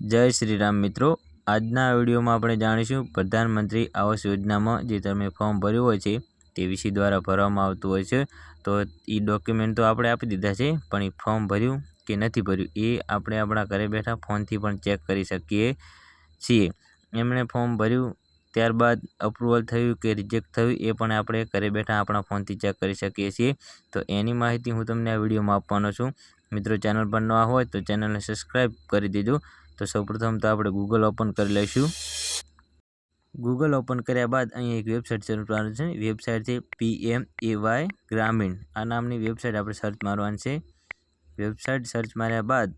જય શ્રી રામ મિત્રો. આજના વિડીયોમાં આપણે જાણીશું પ્રધાનમંત્રી આવાસ યોજનામાં જે તમે ફોર્મ ભર્યું હોય છે, તે વીસી દ્વારા ભરવામાં આવતું હોય છે. તો એ ડોક્યુમેન્ટ તો આપણે આપી દીધા છે, પણ એ ફોર્મ ભર્યું કે નથી ભર્યું એ આપણે આપણા ઘરે બેઠા ફોનથી પણ ચેક કરી શકીએ છીએ. એમણે ફોર્મ ભર્યું, ત્યારબાદ અપ્રુવલ થયું કે રિજેક્ટ થયું એ પણ આપણે ઘરે બેઠા આપણા ફોનથી ચેક કરી શકીએ છીએ. તો એની માહિતી હું તમને આ વિડીયોમાં આપવાનો છું. મિત્રો, ચેનલ પર નવા હોય તો ચેનલને સબસ્ક્રાઈબ કરી દેજો. તો સૌપ્રથમ તો આપણે ગૂગલ ઓપન કરી લઈશું. ગૂગલ ઓપન કર્યા બાદ અહીં એક વેબસાઇટ કરવાની છે. વેબસાઇટ છે પી એમ એ વાય ગ્રામીણ આ નામની વેબસાઇટ આપણે સર્ચ મારવાની છે. વેબસાઇટ સર્ચ માર્યા બાદ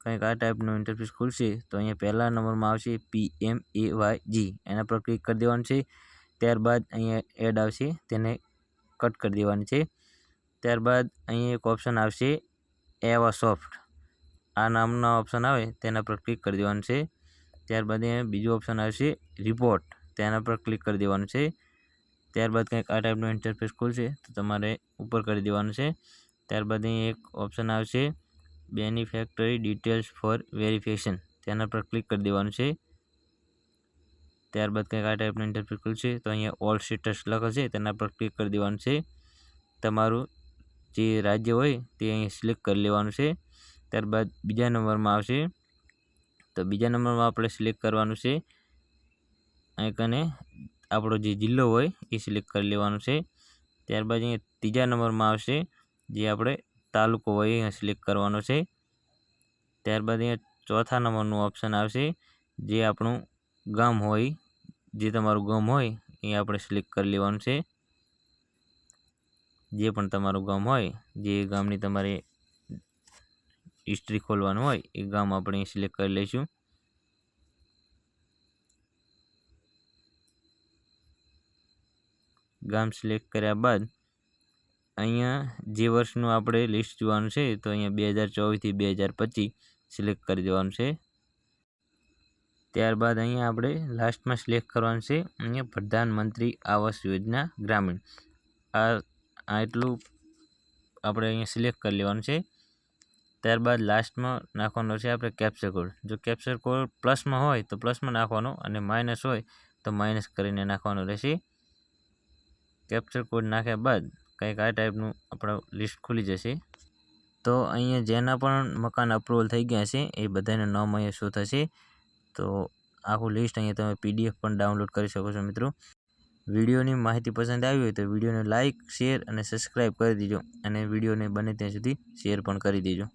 કંઈક આ ટાઈપનું ઇન્ટરફેસ ખુલશે તો અહીંયા પહેલા નંબરમાં આવશે પી એમ એ વાય જી એના પર ક્લિક કરી દેવાનું છે. ત્યારબાદ અહીંયા એડ આવશે. તેને કટ કરી દેવાની છે. ત્યારબાદ અહીં એક ઓપ્શન આવશે એવા સોફ્ટ આ નામનો ઓપ્શન આવે, તેના પર ક્લિક કરી દેવાનું છે. ત્યારબાદ અહીંયા બીજું ઓપ્શન આવશે રિપોર્ટ તેના પર ક્લિક કરી દેવાનું છે. ત્યારબાદ કંઈક આ ટાઈપનું ઇન્ટરફેસ ખુલશે, તો તમારે ઉપર કરી દેવાનું છે. ત્યારબાદ અહીં એક ઓપ્શન આવશે બેનિફેક્ટરી ડિટેલ્સ ફોર વેરિફિકેશન તેના પર ક્લિક કરી દેવાનું છે. ત્યારબાદ કંઈક આ ટાઈપનું ઇન્ટરફેસ ખુલશે, તો અહીંયા ઓલ સ્ટેટસ લખે છે, તેના પર ક્લિક કરી દેવાનું છે. તમારું જે રાજ્ય હોય, તે અહીં સિલેક્ટ કરી લેવાનું છે. ત્યારબાદ બીજા નંબરમાં આવશે. તો બીજા નંબરમાં આપણે સિલેક્ટ કરવાનું છે. અહીં કને આપણો જે જિલ્લો હોય એ સિલેક્ટ કરી લેવાનું છે. ત્યારબાદ અહીંયા ત્રીજા નંબરમાં આવશે, જે આપણે તાલુકો હોય અહીંયા સિલેક્ટ કરવાનો છે. ત્યારબાદ અહીંયા ચોથા નંબરનું ઓપ્શન આવશે, જે આપણું ગામ હોય, જે તમારું ગામ હોય, એ આપણે સિલેક્ટ કરી લેવાનું છે. જે પણ તમારું ગામ હોય, જે ગામની તમારે હિસ્ટ્રી ખોલવાનું હોય, એ ગામ આપણે સિલેક્ટ કરી લઈશું. ગામ સિલેક્ટ કર્યા બાદ, અહીંયા જે વર્ષનું આપણે લિસ્ટ જોવાનું છે, તો અહીંયા બે હજાર ચોવીસથી બે હજાર પચીસ સિલેક્ટ કરી દેવાનું છે. ત્યારબાદ અહીંયા આપણે લાસ્ટમાં સિલેક્ટ કરવાનું છે, અહીંયા પ્રધાનમંત્રી આવાસ યોજના ગ્રામીણ. આ આટલું આપણે અહીંયા સિલેક્ટ કરી લેવાનું છે. ત્યારબાદ લાસ્ટમાં નાખવાનો છે આપણે કેપ્ચર કોડ જો કેપ્ચર કોડ પ્લસમાં હોય તો પ્લસમાં નાખવાનો અને માઇનસ હોય તો માઇનસ કરીને નાખવાનો રહેશે. કેપ્ચર કોડ નાખ્યા બાદ કંઈક આ ટાઈપનું આપણું લિસ્ટ ખુલી જશે. તો અહીંયા જેના પણ મકાન અપ્રુવલ થઈ ગયા છે એ બધાને નામ અહીંયા શું થશે. તો આખું લિસ્ટ અહીંયા તમે પીડીએફ પણ ડાઉનલોડ કરી શકો છો મિત્રો. વિડીયોની માહિતી પસંદ આવી હોય તો વિડીયોને લાઇક શેર અને સબસ્ક્રાઈબ કરી દેજો અને વિડીયોને બને ત્યાં સુધી શેર પણ કરી દેજો.